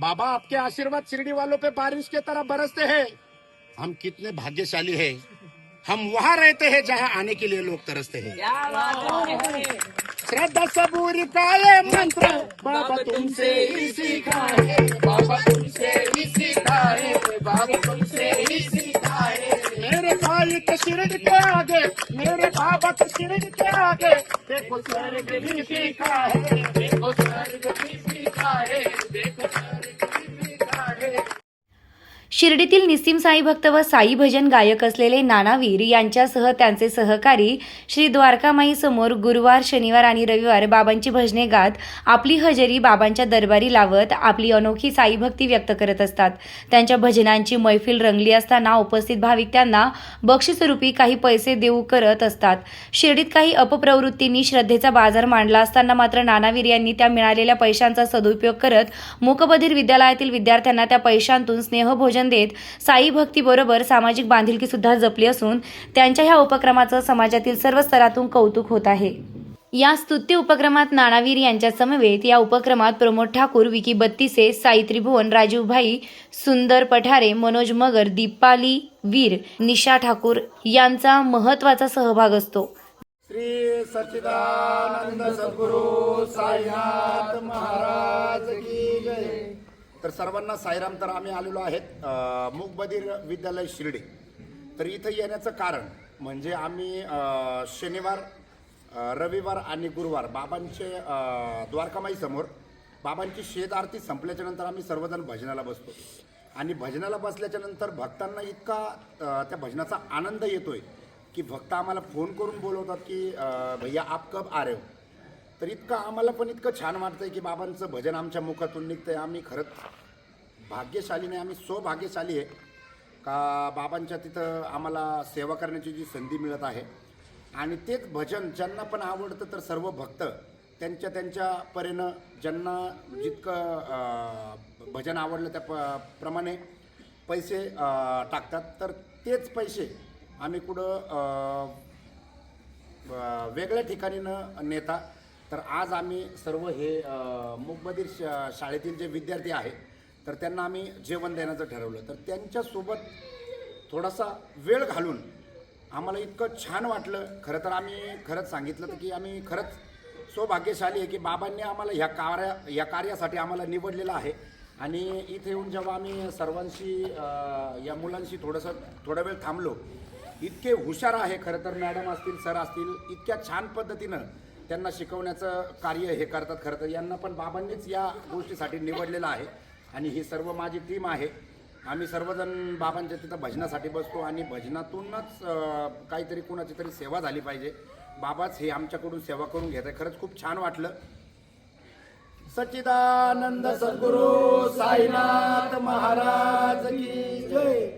बाबा आपके आशीर्वाद शिरडी वालों पे बारिश की तरह बरसते हैं। हम कितने भाग्यशाली हैं। हम वहाँ रहते हैं जहाँ आने के लिए लोग तरसते हैं। श्रद्धा सबूरी का ये मंत्र बाबा तुमसे ही सीखा है बाबा तुमसे ही सीखा है बाबा तुमसे ही सीखा है मेरे भाई के शिरड के आगे मेरे बाबा के शिरड के आगे। देखो स्वर्ग भी सीखा है देखो स्वर्ग भी सीखा है देखो स्वर्ग शिर्डीतील निस्सिम साई भक्त व साई भजन गायक असलेले नानावीर यांच्यासह त्यांचे सहकारी श्री द्वारकामाई समोर गुरुवार शनिवार आणि रविवार बाबांची भजने गात आपली हजेरी बाबांच्या दरबारी लावत आपली अनोखी साई भक्ती व्यक्त करत असतात. त्यांच्या भजनांची मैफिल रंगली असताना उपस्थित भाविक त्यांना बक्षीसरूपी काही पैसे देऊ करत असतात. शिर्डीत काही अपप्रवृत्तींनी श्रद्धेचा बाजार मांडला असताना मात्र नानावीर यांनी त्या मिळालेल्या पैशांचा सदुपयोग करत मूकबधीर विद्यालयातील विद्यार्थ्यांना त्या पैशांतून स्नेहभोजन देत साई भक्तीबरोबर सामाजिक बांधिलकी सुद्धा जपली असून त्यांच्या ह्या उपक्रमाचं समाजातील सर्व स्तरातून कौतुक होत आहे. या स्तुत्य उपक्रमात नाणावीर यांच्या समवेत या उपक्रमात प्रमोद ठाकूर विकी बत्तीसे साई त्रिभुवन राजीवभाई सुंदर पठारे मनोज मगर दीपाली वीर निशा ठाकूर यांचा महत्त्वाचा सहभाग असतो. श्री सच्चिदानंद सद्गुरु साईनाथ महाराज की तर सर्वांना साईराम तर आम्ही आलेलो आहेत अ, विद्यालय शिर्डी. तर इथं येण्याचं कारण म्हणजे आम्ही शनिवार रविवार आणि गुरुवार बाबांचे द्वारकामाईसमोर बाबांची शेत आरती संपल्याच्या नंतर आम्ही सर्वजण भजनाला बसतो. आणि भजनाला बसल्याच्या नंतर भक्तांना इतका त्या भजनाचा आनंद येतोय की भक्त आम्हाला फोन करून बोलवतात की भैया आप कब आ रहे हो? तर इतकं आम्हाला पण इतकं छान वाटतंय की बाबांचं भजन आमच्या मुखातून निघतंय. आम्ही खरंच भाग्यशाली नाही आम्ही सौभाग्यशाली आहे. का बाबांच्या तिथं आम्हाला सेवा करण्याची जी संधी मिळत आहे. आणि तेच भजन ज्यांना पण आवडतं तर सर्व भक्त त्यांच्या त्यांच्या परीनं ज्यांना जितकं भजन आवडलं त्या प प्रमाणे पैसे टाकतात. तर तेच पैसे आम्ही कुठं वेगळ्या ठिकाणी न नेता तर आज आम्ही सर्व हे अ, शा शाळेतील जे विद्यार्थी आहे तर त्यांना आम्ही जेवण देण्याचं ठरवलं. तर त्यांच्यासोबत थोडासा वेळ घालून आम्हाला इतकं छान वाटलं. खरं तर आम्ही खरंच सांगितलं तर की आम्ही खरंच सौभाग्यशाली आहे की बाबांनी आम्हाला ह्या कार्या या कार्यासाठी आम्हाला निवडलेलं आहे. आणि इथे येऊन जेव्हा आम्ही सर्वांशी या मुलांशी थोडंसं थोडा वेळ थांबलो इतके हुशार आहे खरं तर मॅडम असतील सर असतील इतक्या छान पद्धतीनं त्यांना शिकवण्याचं कार्य हे करतात खरं तर. यांना पण बाबांनीच या गोष्टीसाठी निवडलेलं आहे. आणि ही सर्व माझी टीम आहे. आम्ही सर्वजण बाबांच्या तिथं भजनासाठी बसतो आणि भजनातूनच काहीतरी कुणाची तरी सेवा झाली पाहिजे. बाबाच हे आमच्याकडून सेवा करून घेत आहे खरंच खूप छान वाटलं. सच्चिदानंद सद्गुरु साईनाथ महाराज की जय.